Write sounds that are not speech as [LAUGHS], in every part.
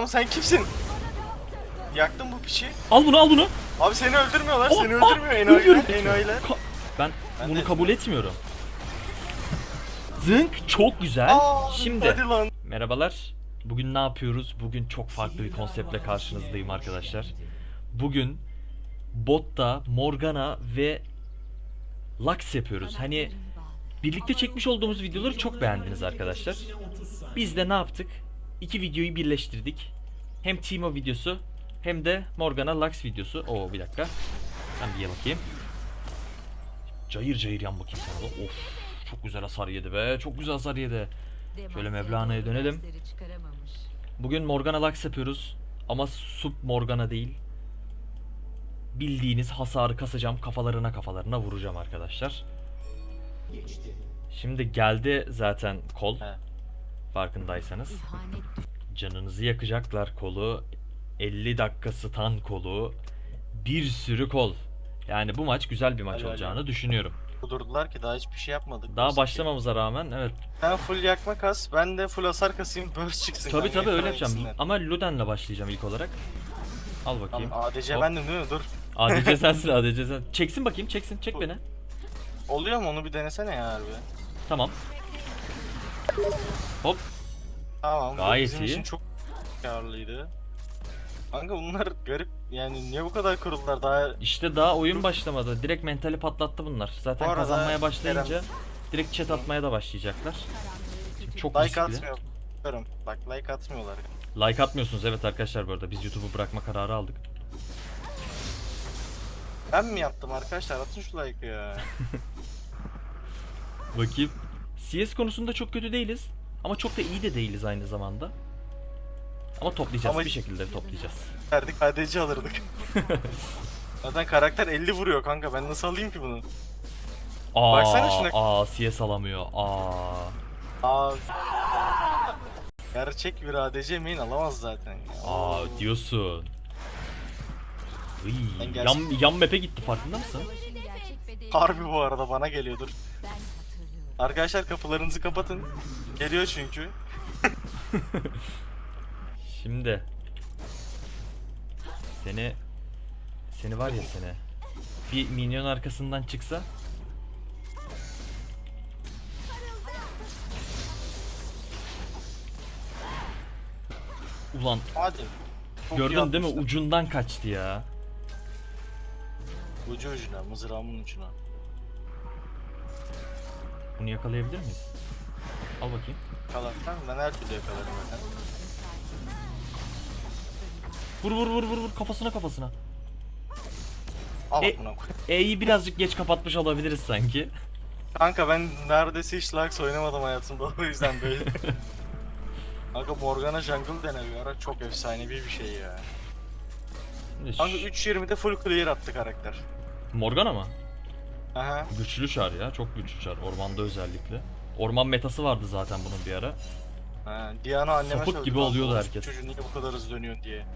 Ama sen kimsin? Yaktın bu piçi. Al bunu al bunu. Abi seni öldürmüyorlar, Oh, seni ah, öldürmüyor ölüyorum. enayiler, enayiler. Ka- ben, Ben bunu de- kabul etmiyorum. Zınk çok güzel. Aa, Şimdi Hadi lan. merhabalar. Bugün ne yapıyoruz? Bugün çok farklı bir konseptle karşınızdayım arkadaşlar. Bugün botta Morgana ve Lux yapıyoruz. Hani birlikte çekmiş olduğumuz videoları çok beğendiniz arkadaşlar. Biz de ne yaptık? İki videoyu birleştirdik. Hem Timo videosu hem de Morgana Lux videosu. Oo bir dakika. Ben bir ye bakayım. Cayır cayır yan bakayım sana da. Of çok güzel hasar yedi be. Çok güzel hasar yedi. Şöyle Mevlana'ya dönelim. Bugün Morgana Lux yapıyoruz. Ama sub Morgana değil. Bildiğiniz hasarı kasacağım. Kafalarına kafalarına vuracağım arkadaşlar. Şimdi geldi zaten kol. He. Farkındaysanız. Canınızı yakacaklar kolu. 50 dakika stun kolu. Bir sürü kol. Yani bu maç güzel bir maç Hadi, hadi. olacağını düşünüyorum. Durdular ki daha hiçbir şey yapmadık. Daha ki. başlamamıza rağmen evet. Sen full yakma kas, ben de full hasar kasayım, [LAUGHS] burst çıksın. Tabi tabi öyle yapacağım. ikisinden. Ama Luden'le başlayacağım ilk olarak. Al bakayım. Tamam, ADC Hop. bendim değil mi? Dur. ADC [LAUGHS] sensin ADC sen. Çeksin bakayım çeksin çek beni. Oluyor mu onu bir denesene ya harbi. Tamam. Hop. Tamam. bu Gayet bizim iyi. için çok karlıydı. Kanka bunlar garip. Yani niye bu kadar kuruldular daha İşte daha oyun başlamadı. Direkt mentali patlattı bunlar. Zaten Bu arada kazanmaya başlayınca direkt chat atmaya da başlayacaklar. Şimdi çok like riskli. atmıyor. Bakıyorum. Bak like atmıyorlar. Like atmıyorsunuz evet arkadaşlar bu arada. Biz YouTube'u bırakma kararı aldık. Ben mi yaptım arkadaşlar? Atın şu like'ı ya. [LAUGHS] Bakayım. CS konusunda çok kötü değiliz. Ama çok da iyi de değiliz aynı zamanda. Ama toplayacağız. Ama- Bir şekilde toplayacağız. Verdik ADC alırdık. [LAUGHS] Zaten karakter 50 vuruyor kanka. Ben nasıl alayım ki bunu? Aa, Baksana şuna. aa CS alamıyor. Aa. Aa. Gerçek bir ADC main alamaz zaten. ya. Aa diyorsun. Iy, yan, yan map'e gitti farkında mısın? Harbi bu arada bana geliyordur. Arkadaşlar kapılarınızı kapatın. Geliyor çünkü. Şimdi seni seni var ya seni bir minyon arkasından çıksa Ulan Hadi. Çok iyi gördün değil mi atmışlar. ucundan kaçtı ya. Ucu ucuna, mızrağımın ucuna. Bunu yakalayabilir miyiz? Al bakayım. Kalaktan ben her türlü yakalarım zaten. Vur vur vur vur vur kafasına kafasına. Al E- buna koy. E'yi birazcık geç kapatmış olabiliriz sanki. Kanka ben neredeyse hiç Lux oynamadım hayatımda o yüzden böyle. [LAUGHS] Kanka Morgana Jungle dene bir ara çok efsanevi bir şey ya. Şimdi Kanka ş- 3.20'de full clear attı karakter. Morgana mı? Aha. Güçlü çar ya çok güçlü çar ormanda özellikle. Orman metası vardı zaten bunun bir ara. Ha, Diana anneme Sapık sövdü gibi oluyordu "O herkes." Çocuğun niye bu kadar hızlı dönüyorsun diye.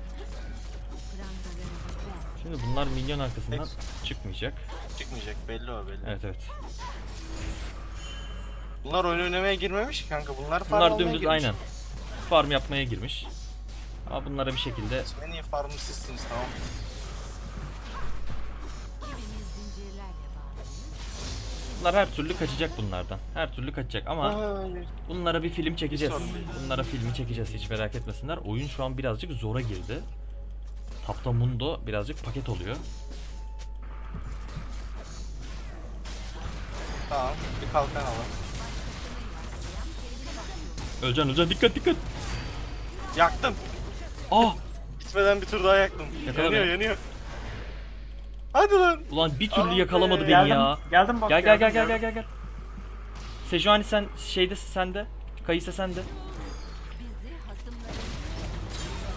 Şimdi bunlar minyon arkasından çıkmayacak. Çıkmayacak belli o belli. Evet evet. Bunlar oyun oynamaya girmemiş ki kanka bunlar farm Bunlar olmaya dümdüz girmiş. aynen. Farm yapmaya girmiş. Ama bunlara bir şekilde En iyi farmı sizsiniz tamam. Bunlar her türlü kaçacak bunlardan. Her türlü kaçacak ama bunlara bir film çekeceğiz. Bunlara filmi çekeceğiz hiç merak etmesinler. Oyun şu an birazcık zora girdi. Tapta Mundo birazcık paket oluyor. Tamam bir kalkan alalım. Ölcan Ölcan dikkat dikkat. Yaktım. Ah! Bitmeden bir tur daha yaktım. Yakala yanıyor beni. yanıyor. Hadi lan. Ulan bir türlü Abi, yakalamadı beni geldim, ya. Geldim bak. Gel gel gel gel gel gel gel. Sejuani sen şeyde sende. Kayısa sende.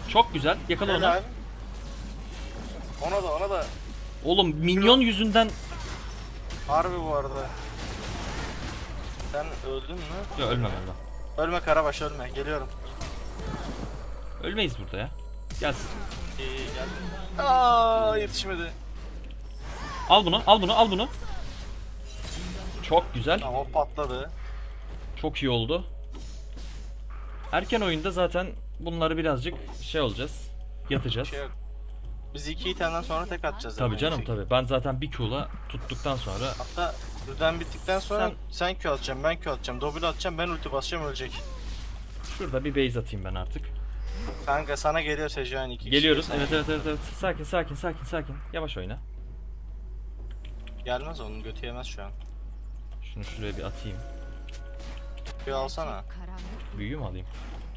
Çok güzel. Yakala onu. Helal. Ona da ona da. Oğlum minyon yüzünden Harbi bu arada. Sen öldün mü? ya ölmem ölmem. Ölme Karabaş ölme. Geliyorum. Ölmeyiz burada ya. Gelsin. İyi iyi geldim. Aa yetişmedi. Al bunu, al bunu, al bunu. Çok güzel. Tamam o patladı. Çok iyi oldu. Erken oyunda zaten bunları birazcık şey olacağız. Yatacağız. Şey yok. Biz iki itemden sonra tek atacağız. Zaten canım tabii. Ben zaten bir Q'la tuttuktan sonra Hatta düzen bittikten sonra Sen- sen, Q atacaksın, ben Q atacağım, double atacağım, ben ulti basacağım ölecek. şurada bir base atayım ben artık. Kanka sana geliyor Sejuani iki kişi Geliyoruz. sana Evet evet evet evet. Sakin sakin sakin sakin. Yavaş oyna. Gelmez onun götü yemez şu an. Şunu şuraya bir atayım. Q alsana. Büyüğü mü alayım?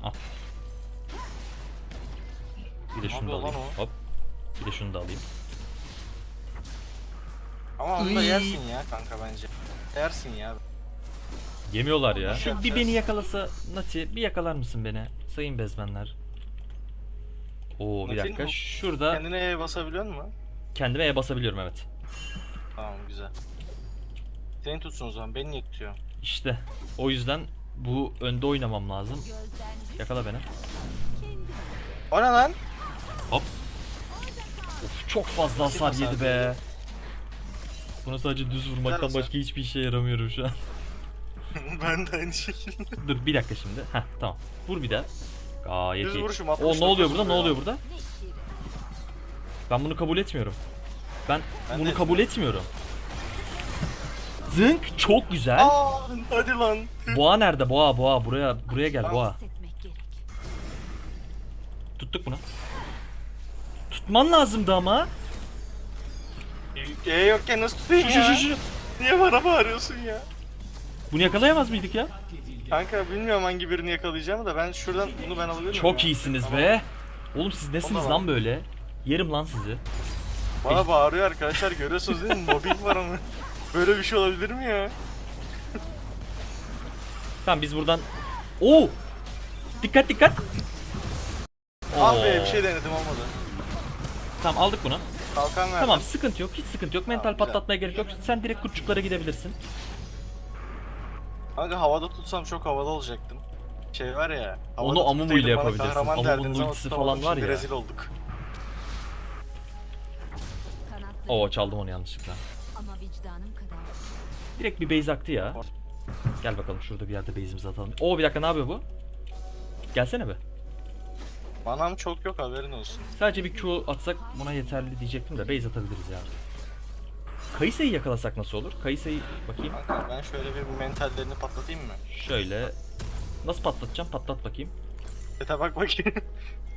Al. Bir de şunu da alayım. o? Hop. Bir de şunu da alayım. Ama onu da yersin ya kanka bence. Yersin ya. Yemiyorlar ya. Şu bir beni yakalasa Nati bir yakalar mısın beni? Sayın bezmenler. Oo bir Nati, dakika. bu- Şurada Kendine E basabiliyor musun? kendime E basabiliyorum evet. Tamam güzel. Seni tutsun o zaman, beni niye tutuyor? İşte o yüzden bu önde oynamam lazım. Yakala beni. O ne lan? Hop. Of çok fazla hasar hasar yedi be. Buna sadece düz vurmaktan hasar. başka hiçbir işe yaramıyorum şu an. [LAUGHS] ben de aynı şekilde. Dur bir dakika şimdi. Heh tamam. Vur bir daha. Gayet Düz iyi. vuruşum, O 69 ne oluyor burada? Ne vuruyor. oluyor burada? Ben bunu kabul etmiyorum. Ben, Ben bunu kabul etmiyorum. Zınk çok güzel. Aa, hadi lan. Boğa nerede? Boğa, boğa. Buraya buraya gel boğa. Tuttuk bunu. Tutman lazımdı ama. E yokken nasıl tutayım ya? şu, şu. Niye bana bağırıyorsun ya? Bunu yakalayamaz mıydık ya? Kanka bilmiyorum hangi birini yakalayacağımı da ben şuradan bunu ben alabilir miyim Çok ya? iyisiniz Tamam. be. Oğlum siz nesiniz lan böyle? Yerim lan sizi. Bana bağırıyor arkadaşlar görüyorsunuz değil mi? Mobbing var ama. Böyle bir şey olabilir mi ya? Tamam biz buradan... Oo! Dikkat dikkat. Ah be bir şey denedim olmadı. Tamam aldık bunu. Kalkan verdim. Tamam sıkıntı yok hiç sıkıntı yok. Mental Tamam, güzel. patlatmaya gerek yok. Sen direkt kurtçuklara gidebilirsin. Kanka havada tutsam çok havalı olacaktım. Şey var ya. havada Onu Amumu ile bana yapabilirsin. kahraman Amumu'nun derdiniz ama ultisi tutamadım, falan var şimdi ya. Rezil olduk. Oo çaldım onu yanlışlıkla. Ama vicdanım kadar. Direkt bir base aktı ya. Gel bakalım şurada bir yerde base'imizi atalım. Oo bir dakika ne yapıyor bu? Gelsene be. Manam çok yok haberin olsun. Sadece bir Q atsak buna yeterli diyecektim de base atabiliriz ya. Kayısayı yakalasak nasıl olur? Kayısayı bakayım. Kanka ben şöyle bir mentallerini patlatayım mı? Şöyle. Nasıl patlatacağım? Patlat bakayım. Ete bak bakayım.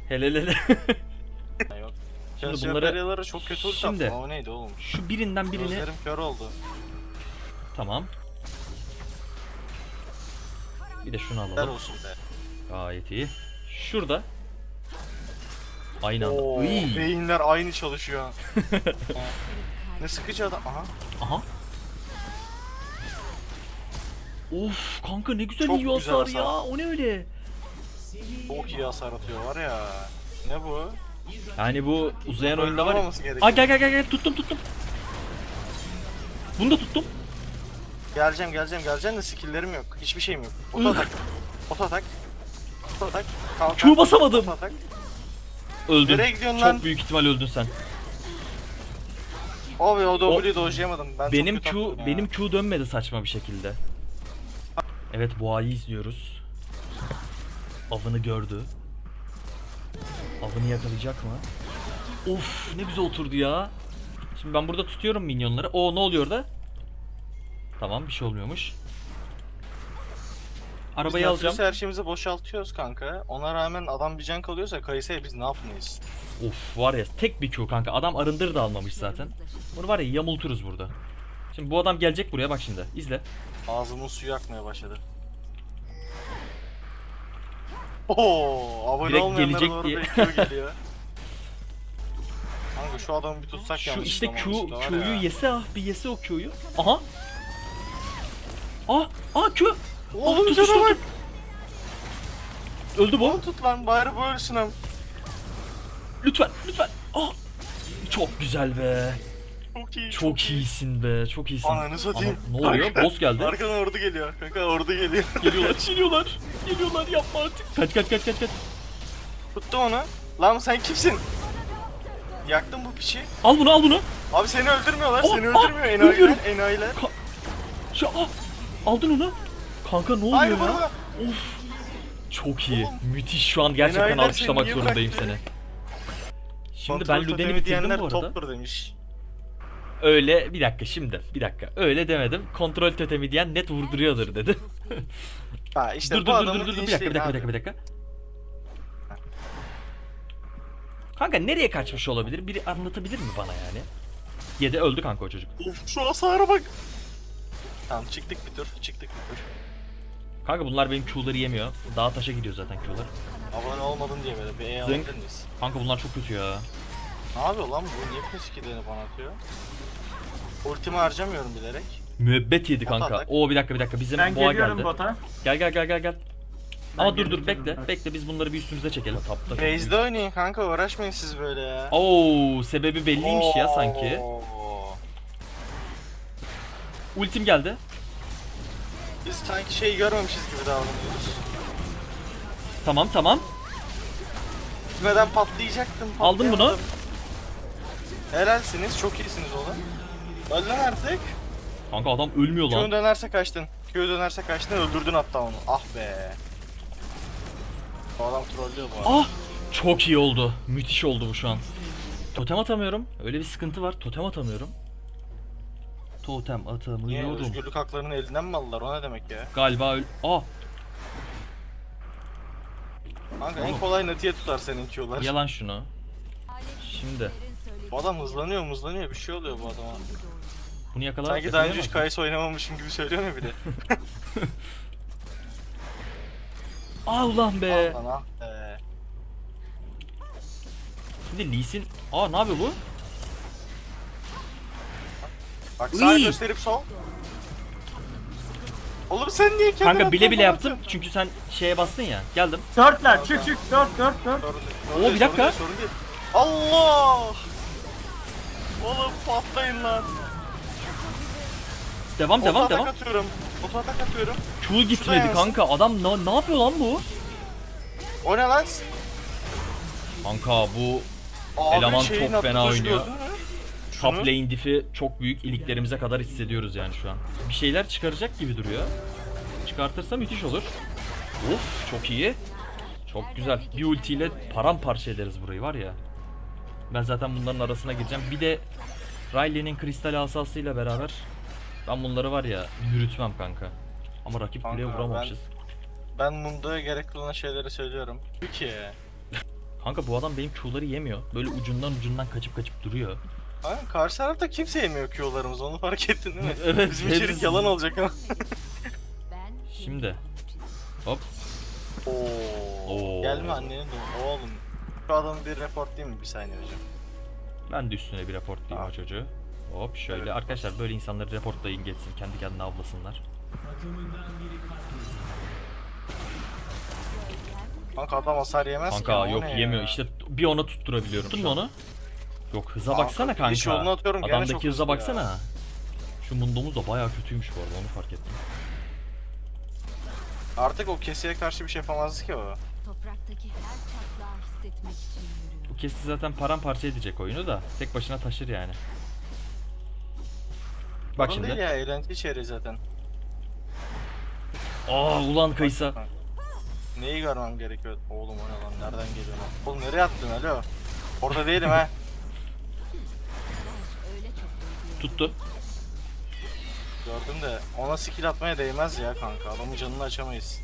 Hele hele [LAUGHS] yok. Şimdi bunları- çok kötü ulti Şimdi- attım o neydi oğlum? Şu birinden birini... Gözlerim kör oldu. Tamam. Bir de şunu Helal alalım. olsun be. Gayet iyi. Şurada. Aynı anda. Oo, Iy. beyinler aynı çalışıyor. [LAUGHS] Ne sıkıcı adam. Aha. Aha. Of kanka ne güzel Çok güzel hasar hasar. ya. O ne öyle? Çok iyi hasar atıyor var ya. Ne bu? Yani bu uzayan oyunda var ya. Aa gel gel gel gel tuttum tuttum. Bunu da tuttum. Geleceğim geleceğim geleceğim de skill'lerim yok. Hiçbir şeyim yok. Oto atak. Oto atak. Oto atak. Kalkan. Q basamadım. Oto atak. Öldün. Nereye gidiyorsun Çok lan? büyük ihtimal öldün sen. Abi o W'yu dojlayamadım. Ben benim çok kötü Q attım ya. benim Q dönmedi saçma bir şekilde. Evet boğayı izliyoruz. Avını gördü. Avını yakalayacak mı? Of ne güzel oturdu ya. Şimdi ben burada tutuyorum minyonları. O ne oluyor da? Tamam bir şey olmuyormuş. Biz Arabayı Nautilus alacağım. her şeyimizi boşaltıyoruz kanka. Ona rağmen adam bir can kalıyorsa Kayısı'ya biz ne yapmayız? Of var ya tek bir Q kanka. Adam arındır da almamış zaten. Bunu var ya yamulturuz burada. Şimdi bu adam gelecek buraya bak şimdi. İzle. Ağzımın suyu akmaya başladı. Oo, abone Direkt olmayanlara gelecek doğru diye. geliyor. [LAUGHS] Kanka şu adamı bir tutsak Şu yanlış işte Q zamanımızda var Q'yu yese ah bir yese o Q'yu. Aha. Ah, ah Q. Oğlum tut, cana tut, bak. Öldü bu. Oğlum tut lan bari bu ölsün hem. Lütfen, lütfen. Ah. Çok güzel be. Çok iyi. Çok iyisin be. Çok iyisin. Ananı satayım. Ana, ne oluyor? Boss geldi. Arkadan ordu geliyor. Kanka ordu geliyor. Geliyorlar, [LAUGHS] geliyorlar. Geliyorlar yapma artık. Kaç kaç kaç kaç kaç. Tuttu onu. Lan sen kimsin? Yaktın bu piçi. Al bunu, al bunu. Abi seni öldürmüyorlar. Oh, seni ah, öldürmüyor enayiler. Enayiler. Şu ah. Aldın onu. Kanka ne oluyor Hayır ya? Of. Çok iyi. Müthiş şu an gerçekten alkışlamak zorundayım bıraktı? seni. Şimdi Kontrol ben Luden'i bitirdim bu arada. toptur demiş. Öyle bir dakika şimdi bir dakika öyle demedim. Kontrol totemi diyen net vurduruyordur dedi. Ha [LAUGHS] işte dur bu dur dur adamın dur dur bir dakika bir dakika bir dakika bir dakika. Kanka nereye kaçmış olabilir? Biri anlatabilir mi bana yani? Yedi öldü kanka o çocuk. Of şu hasara bak. Tamam çıktık bir tur. Çıktık bir tur. Kanka bunlar benim Q'ları yemiyor. Dağ taşa gidiyor zaten Q'lar. Abone olmadın diye böyle bir E alabilir miyiz? Kanka bunlar çok kötü ya. Ne yapıyor lan bu? Niye peskilerini bana atıyor? Ultimi harcamıyorum bilerek. Müebbet yedi kanka. Atak. Oo bir dakika bir dakika bizim Ben boğa geliyorum geldi. bota. Gel gel gel gel gel. Ama dur dur geliyorum, bekle. bak. Bekle biz bunları bir üstümüze çekelim. Tapta. Base'de oynayın kanka uğraşmayın siz böyle ya. Oo sebebi belliymiş ya sanki. Oo. Ultim geldi. Biz sanki şey görmemişiz gibi davranıyoruz. Tamam tamam. Gitmeden patlayacaktım. Aldın bunu. patlayamadım. Helalsiniz, çok iyisiniz oğlum. Öl lan artık. Kanka adam ölmüyor lan. dönerse kaçtın. Q dönerse kaçtın, öldürdün hatta onu. Ah be. Bu adam trollüyor bu arada. Ah! Çok iyi oldu. Müthiş oldu bu şu an. Totem atamıyorum. Öyle bir sıkıntı var. Totem atamıyorum. Totem Niye atamıyorum. özgürlük haklarını elinden mi aldılar? O ne demek ya? Galiba öl... Ah! Kanka en Oğlum. kolay netiye tutar senin Q'lar. Yalan şunu. Şimdi. Bu adam hızlanıyor hızlanıyor bir şey oluyor bu adama. Bunu yakalar. Sanki daha önce hiç? Kayısı oynamamışım gibi söylüyor mu bir de? [LAUGHS] Ah ulan be. Lan ah be. Şimdi Lee Sin... Aa ne yapıyor bu? Bak sağ Uy! gösterip sol. Oğlum sen niye kendine Kanka bile bile yaptım. Çünkü sen şeye bastın ya. Geldim. Dörtler çık çık dört dört dört. Oo, bir dakika. Sorun değil, sorun değil. Allah! Oğlum patlayın lan. Devam devam Oto devam. atak atıyorum. Oto atak atıyorum. Q gitmedi yansın. kanka. Adam ne, ne yapıyor lan bu? O ne lan? Kanka bu Abi Eleman şeyin çok fena attığı oynuyor. gördün mü? top Şunu. lane diff'i çok büyük iliklerimize kadar hissediyoruz yani şu an. Bir şeyler çıkaracak gibi duruyor. Çıkartırsa müthiş olur. Of çok iyi. Çok güzel. Bir ultiyle paramparça ederiz burayı var ya. Ben zaten bunların arasına gireceğim. Bir de Riley'nin kristal asasıyla beraber ben bunları var ya yürütmem kanka. Ama rakip kuleye vuramamışız. Ben Mundo'ya gerekli olan şeyleri söylüyorum. Türkiye. Kanka bu adam benim Q'ları yemiyor. Böyle ucundan ucundan kaçıp kaçıp duruyor. Ha, karşı tarafta kimse yemiyor Q'larımızı onu fark ettin değil mi? [LAUGHS] Evet, Bizim içerik hepsi- yalan olacak ama. Şimdi. Hop. Oo. Oo. Gelme annenin doğum. Oğlum. Şu adamı bir report değil mi bir saniye hocam? Ben de üstüne bir reportlayayım o çocuğu. Hop şöyle. Evet. Arkadaşlar böyle insanları reportlayın geçsin. Kendi kendine avlasınlar. Kanka adam hasar yemez ki. Kanka o yok ne yemiyor. ya? İşte bir ona tutturabiliyorum. Tuttun mu onu? Yok hıza Kanka, baksana kanka. yolunu atıyorum, gene Adamdaki çok hıza hızlı ya. baksana. Şu mundomuz da bayağı kötüymüş bu arada onu fark ettim. Artık o keseye karşı bir şey yapamazdı ki o. Topraktaki her çatlağı hissetmek için yürüyorum. Bu kesti zaten paramparça edecek oyunu da. Tek başına taşır yani. Bak Sorun şimdi. değil ya eğlence içeriği zaten. Aa ulan Kaysa. Neyi görmem gerekiyor? Oğlum o ne lan nereden geliyor lan? Oğlum nereye attın alo? Orada değilim ha. Öyle çok duyguyorum. Tuttu. Gördüm de ona skill atmaya değmez ya kanka. Adamın canını açamayız.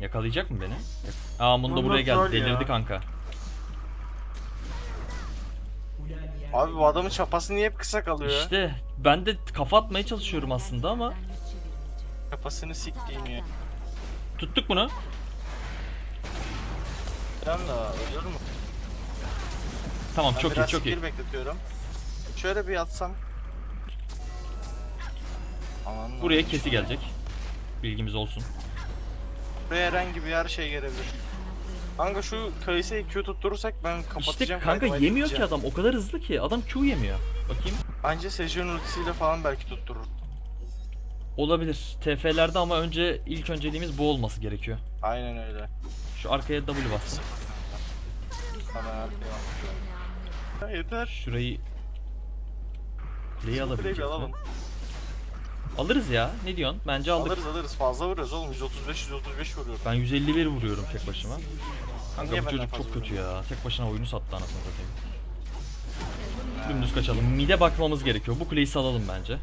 Yakalayacak mı beni? Aa Mundo buraya geldi. troll ya. Delirdi kanka. Abi bu adamın çapası niye hep kısa kalıyor? İşte ben de kafa atmaya çalışıyorum aslında ama. Çapasını siktiğim ya. tuttuk bunu. Ben de ölür mü? Tamam Ben çok iyi çok iyi. bekletiyorum. Şöyle bir atsam. Aman Buraya lan. kesi gelecek. Bilgimiz olsun. Buraya herhangi bir her şey gelebilir. Kanka şu kayısıyı Q tutturursak ben kapatacağım. İşte kanka kaydı, yemiyor ki gideceğim. adam. O kadar hızlı ki. Adam Q yemiyor. Bakayım. Anca Seju'nun ultisiyle falan belki tutturur. Olabilir. TF'lerde ama önce ilk önceliğimiz bu olması gerekiyor. Aynen öyle. Şu arkaya W arkaya. Ya yeter. Şurayı Kuleyi Kuleyi bir alalım. Alırız ya. Ne diyorsun? Bence aldık. Alırız alırız fazla vuruyoruz oğlum 135 135 vuruyorum. Ben 151 vuruyorum tek başıma. Kanka Niye bu benden çocuk çok kötü ya. Tek başına oyunu sattı anasını satayım. Dümdüz kaçalım. Mide bakmamız gerekiyor. Bu kuleyi salalım bence.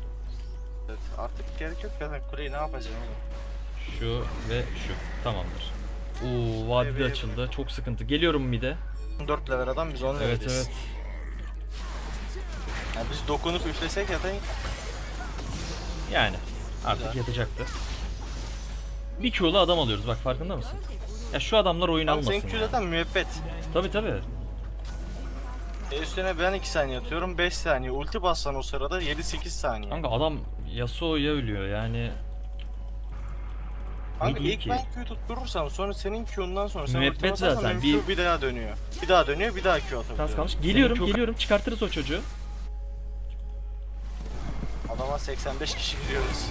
Evet, artık gerek yok zaten kuleyi ne yapacağım oğlum. Şu ve şu. Tamamdır. Oo vadide Evet. açıldı. Çok sıkıntı. Geliyorum mide. 4 level adam biz 10 Evet leveliz. evet. Yani biz dokunup üflesek ya da Yani artık Güzel. yatacaktı. Bir Q'lu adam alıyoruz bak farkında mısın? Ya şu adamlar oyun Abi almasın. senin Q zaten müebbet. Tabi tabi. E üstüne ben 2 saniye atıyorum 5 saniye. Ulti bassan o sırada 7-8 saniye. Kanka adam Yasuo'ya ölüyor yani. Kanka diyeyim ilk ki? ben Q tutturursam sonra senin Q'undan sonra sen Müebbet ulti basarsan zaten, benim bir- Q bir daha dönüyor. Bir daha dönüyor bir daha Q atabiliyor. Tas kalmış. Geliyorum Senin Q- geliyorum çıkartırız o çocuğu. Adama 85 kişi gidiyoruz.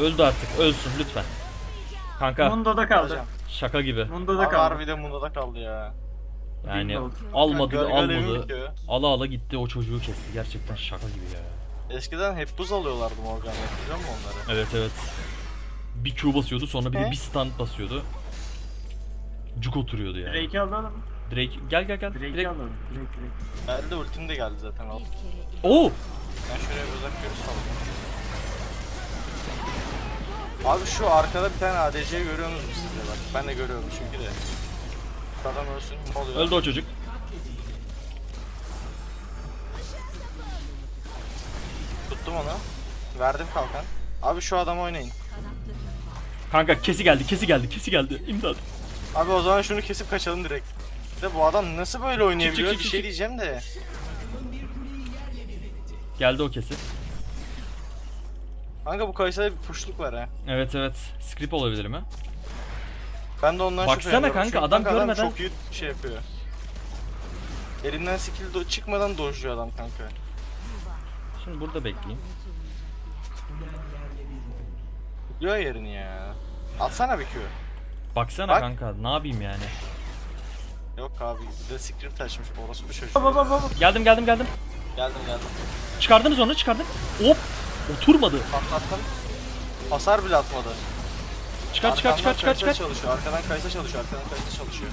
Öldü artık ölsün lütfen. Kanka Mundo'da kaldı. Hocam. şaka gibi. Mundo'da Abi kaldı. harbi Mundo'da kaldı ya. Yani Bilmiyorum. almadı da Gölgelemin almadı. Ala ala gitti o çocuğu kesti. Gerçekten şaka gibi ya. Eskiden hep buz alıyorlardı Morgan'la biliyor musun onları? Evet evet. Bir Q basıyordu sonra bir de bir stand basıyordu. Cuk oturuyordu yani. Drake, Drake'i alalım. gel gel gel. Drake'i Direkt. alalım. Drake, Drake. Geldi ultim de geldi zaten al. Oo! Ben şuraya bir uzak görüş. Abi şu arkada bir tane ADC görüyorsunuz mu siz de bak? Ben de görüyorum çünkü de. Şu Adam ölsün ne oluyor? Öldü o çocuk. Tuttum onu. Verdim kalkan. Abi şu adamı oynayın. Kanka kesi geldi kesi geldi kesi geldi. İmdat. Abi o zaman şunu kesip kaçalım direkt. Bir De bu adam nasıl böyle oynayabiliyor çık, bir çık, şey çık. diyeceğim de. Geldi o kesi. Kanka bu Kayısa'da bir puşluk var ha. Evet evet. Script olabilir mi? Ben de ondan Baksana şüpheleniyorum. kanka, Çünkü adam kanka görmeden- çok iyi şey yapıyor. Elinden skill do- çıkmadan dojluyor adam kanka. Şimdi burada bekleyeyim. Biliyor yerini ya. Atsana bir Q. Baksana Bak. kanka ne yapayım yani. Yok abi bir de script açmış orası bir çocuk. Geldim geldim geldim. Geldim geldim. Çıkardınız onu çıkardım. Hop! Oturmadı. Patlattım. Hasar bile atmadı. Çıkar çıkar çıkar çıkar Kaysa çıkar. çalışıyor. Arkadan Kaysa çalışıyor. Arkadan Kaysa çalışıyor.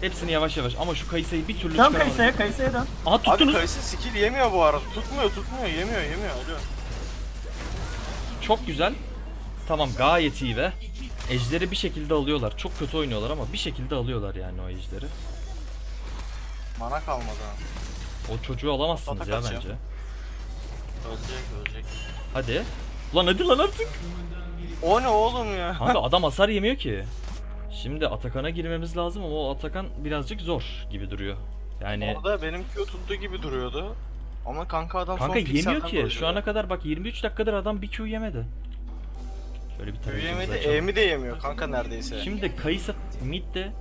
Hepsini yavaş yavaş ama şu kayısayı bir türlü Dön çıkaramadım. Kayısa'ya, Kayısa'ya dön. Aha Abi tuttunuz. Kaysa skill yemiyor bu arada. Tutmuyor tutmuyor yemiyor yemiyor. Alo. Çok güzel. Tamam gayet iyi ve ejderi bir şekilde alıyorlar. Çok kötü oynuyorlar ama bir şekilde alıyorlar yani o ejderi. Mana kalmadı. O çocuğu alamazsınız Atak ya atacağım. bence. Ölecek ölecek. Hadi. Lan hadi lan artık. O ne oğlum ya? Kanka adam hasar yemiyor ki. Şimdi Atakan'a girmemiz lazım ama o Atakan birazcık zor gibi duruyor. Yani Orada benim Q tuttuğu gibi duruyordu. Ama kanka adam kanka son yemiyor pikselden ki. Şu ana kadar bak 23 dakikadır adam bir Q yemedi. Şöyle bir Q tarayıcımızı yemedi, açalım. E'mi de yemiyor kanka neredeyse. Şimdi Kayısa midde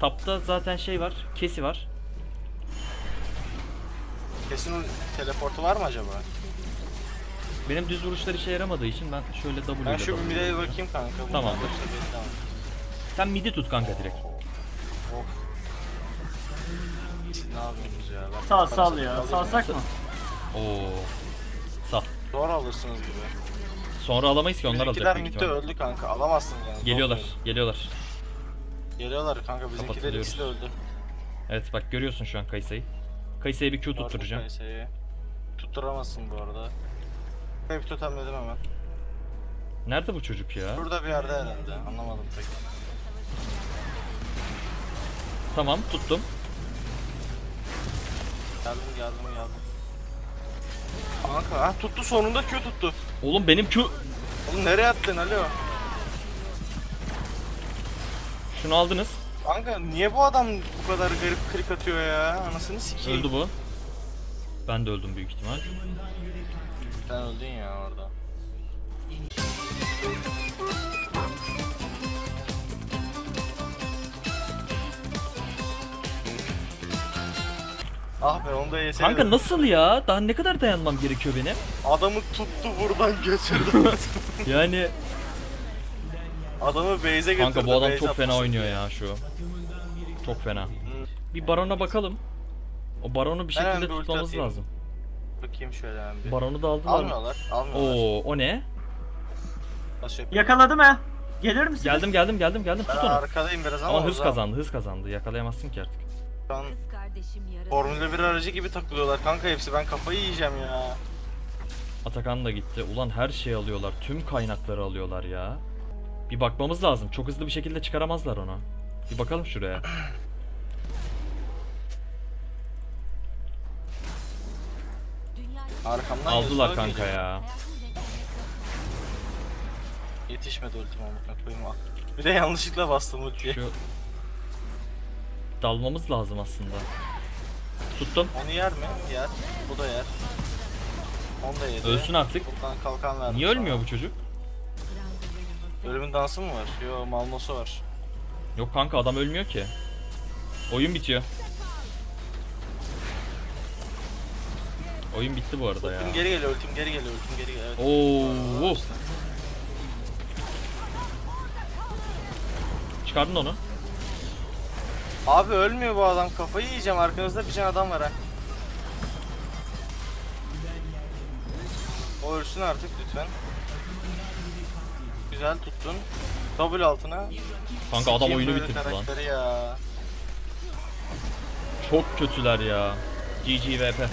tapta zaten şey var. Kesi var. Kesin teleportu var mı acaba? Benim düz vuruşlar işe yaramadığı için ben şöyle W ile Ben şu mid'e bakayım kanka. Bundan Tamamdır. yoksa belli ama. Sen midi tut kanka direkt. Of. Siz ne yapıyorsunuz ya? Ben Sal parasını sal ya. alayım Salsak mı? Oo. Sağ. Zor alırsınız gibi. Sonra alamayız ki onlar alacak Bizimkiler büyük midde ihtimalle. öldü kanka. Alamazsın yani. Geliyorlar, Korkmayın. geliyorlar. Geliyorlar kanka. Bizimkiler Kapatılıyoruz. ikisi de öldü. Evet bak görüyorsun şu an Kayısa'yı. Kayısa'ya bir Q tutturacağım. Kayse'yi. Tutturamazsın bu arada. Hep totemledim hemen. Nerede bu çocuk ya? Burada bir yerde herhalde. Anlamadım pek. Tamam tuttum. Geldim geldim geldim. Kanka ha tuttu sonunda Q tuttu. Oğlum benim Q... Oğlum nereye attın alo? Şunu aldınız. Kanka niye bu adam bu kadar garip klik atıyor ya? Anasını sikeyim. Öldü bu. Ben de öldüm büyük ihtimal. Sen öldün ya orada. Ah be onu da yeseydim. Kanka nasıl ya? Daha ne kadar dayanmam gerekiyor benim? Adamı tuttu buradan götürdü. [LAUGHS] Yani Adamı base'e götürdü. kanka bu adam çok fena oynuyor ya şu. Çok fena. Hı. Bir barona bakalım. O baronu bir hemen şekilde bir ulti tutmamız atayım. lazım. Bakayım şöyle hemen bir. Baronu da aldılar. Almıyorlar. Almıyorlar. Oo, o ne? Nasıl yapayım? Yakaladım ha. Gelir misin? Geldim geldim geldim geldim Ben tut onu. arkadayım biraz ama, Ama hız kazandı hız kazandı. Yakalayamazsın ki artık. Şu an Kız kardeşim yarası. Formula 1 aracı gibi takılıyorlar kanka hepsi. Ben kafayı yiyeceğim ya. Atakan da gitti. Ulan her şeyi alıyorlar. Tüm kaynakları alıyorlar ya. Bir bakmamız lazım. Çok hızlı bir şekilde çıkaramazlar onu. Bir bakalım şuraya. Arkamdan Aldılar kanka geliyor. ya. Yetişmedi ultim amına koyayım. Bir de yanlışlıkla bastım ultiye. Şu dalmamız lazım aslında. Tuttum. Onu yer mi? Yer. Bu da yer. Onu da yedi. Ölsün artık. Buradan kalkan verdim Niye sana. ölmüyor bu çocuk? Ölümün dansı mı var? Yo Malmosu var. Yok kanka adam ölmüyor ki. Oyun bitiyor. Oyun bitti bu arada ya. Ultim geri geliyor, ultim geri geliyor, ultim geri geliyor. Evet. Oo. wow. Çıkardın onu. Abi ölmüyor bu adam. Kafayı yiyeceğim. Arkanızda bir tane adam var ha. O ölsün artık lütfen. Güzel tuttun. Double altına. Kanka adam oyunu böyle bitirdi lan. karakteri ya. Çok kötüler ya. GG VP.